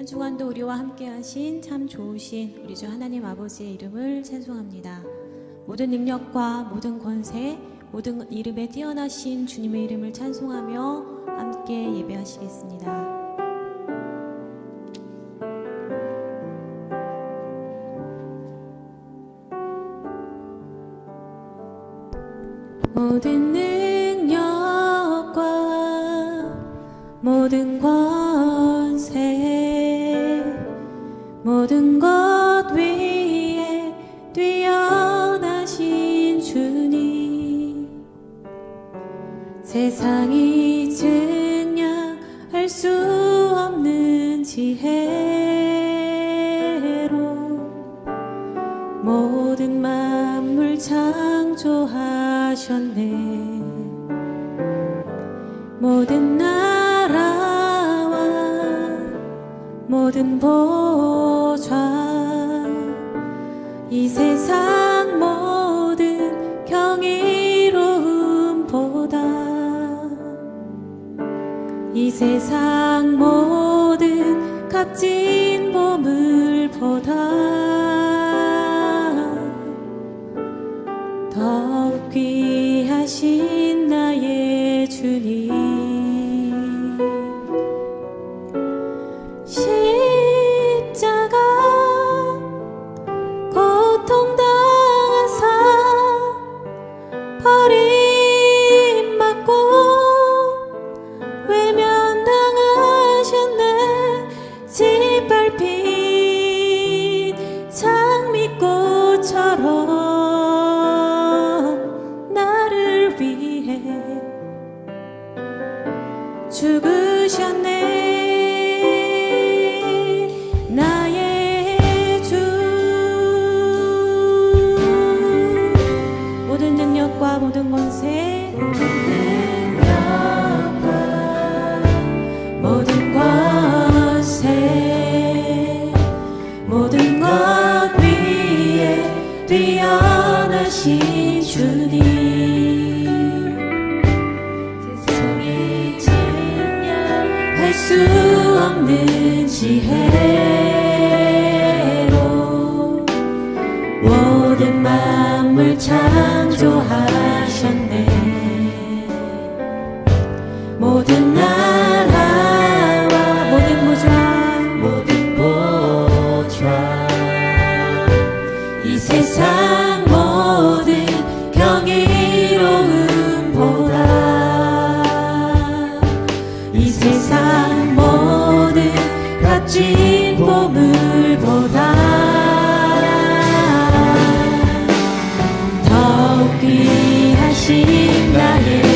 한 주간도 우리와 함께 하신 참 좋으신 우리 주 하나님 아버지의 이름을 찬송합니다. 모든 능력과 모든 권세, 모든 이름에 뛰어나신 주님의 이름을 찬송하며 함께 예배하시겠습니다. 세상이 증명할 수 없는 지혜로 모든 만물 창조하셨네. 모든 나라와 모든 보 이 세상 모든 값진 보물보다. 없는지 해. 신 보물보다 더 귀하신 나의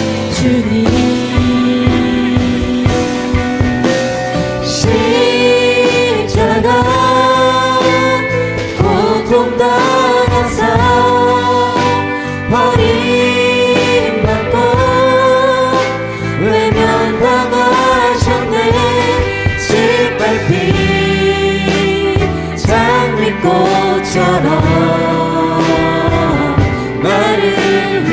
you.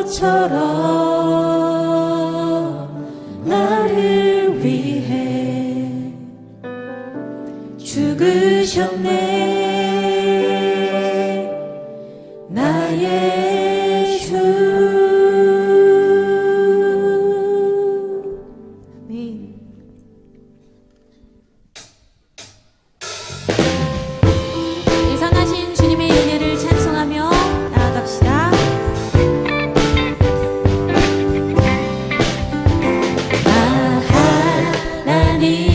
장미꽃처럼 하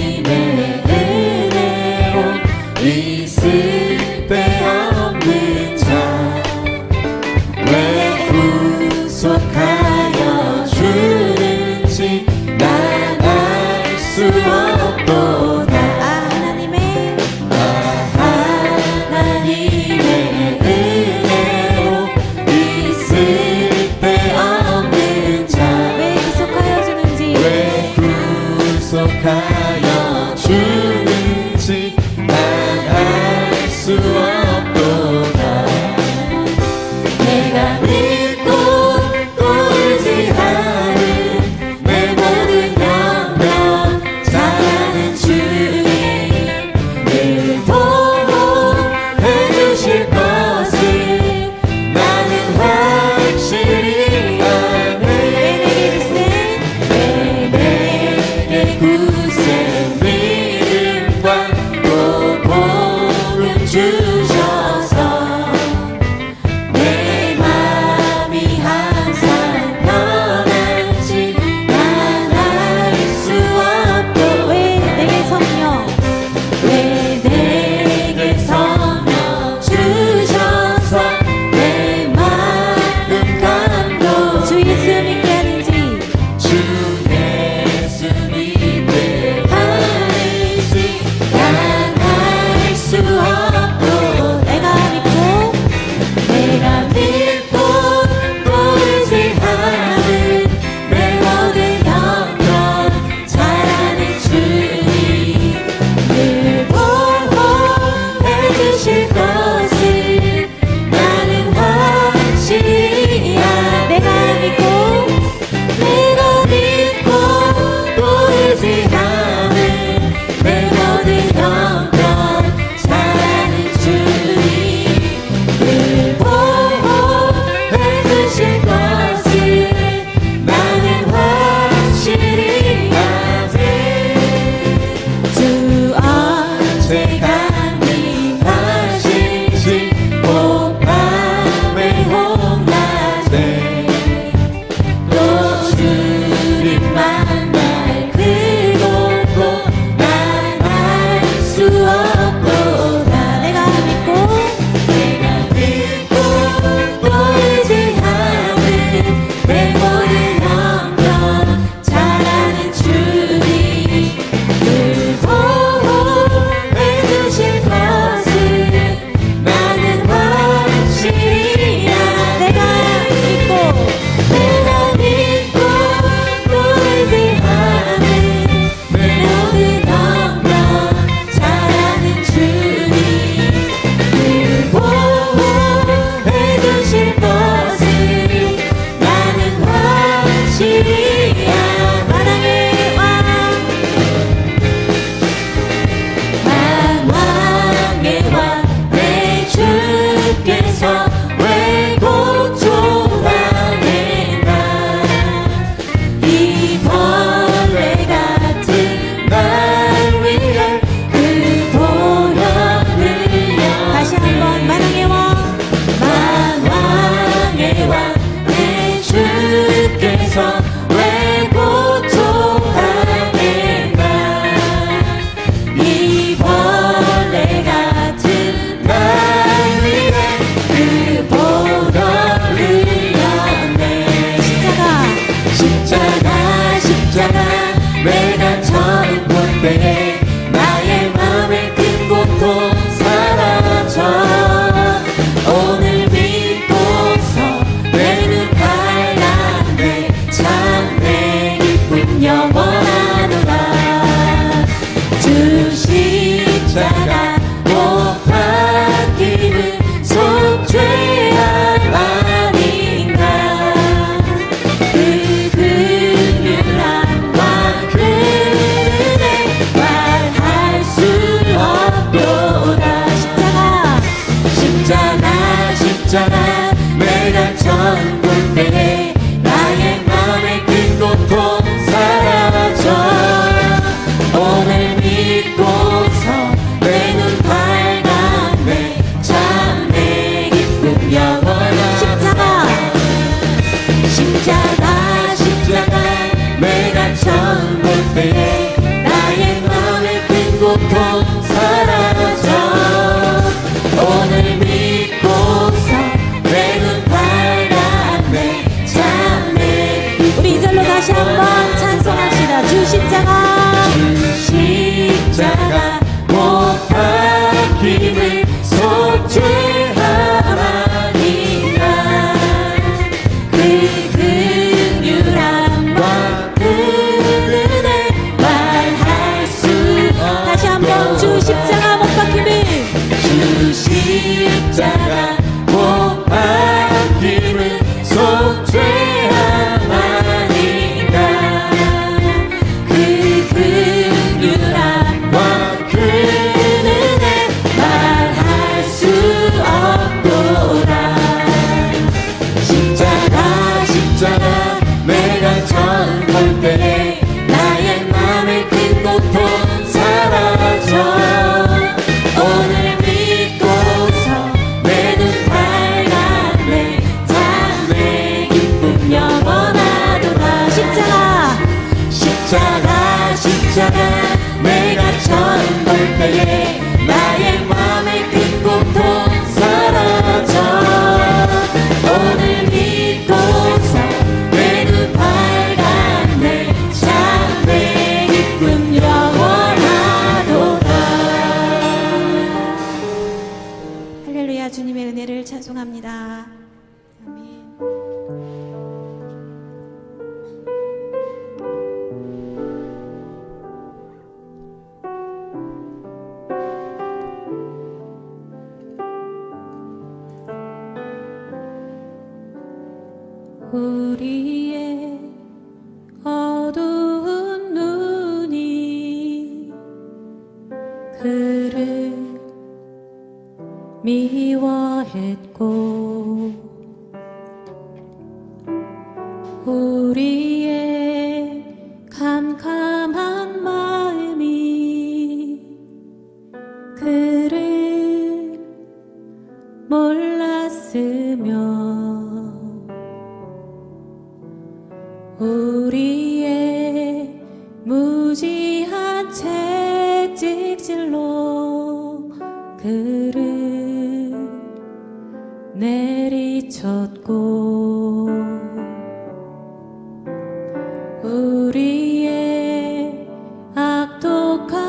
은혜를 찬송합니다. 아멘. 우리 toca.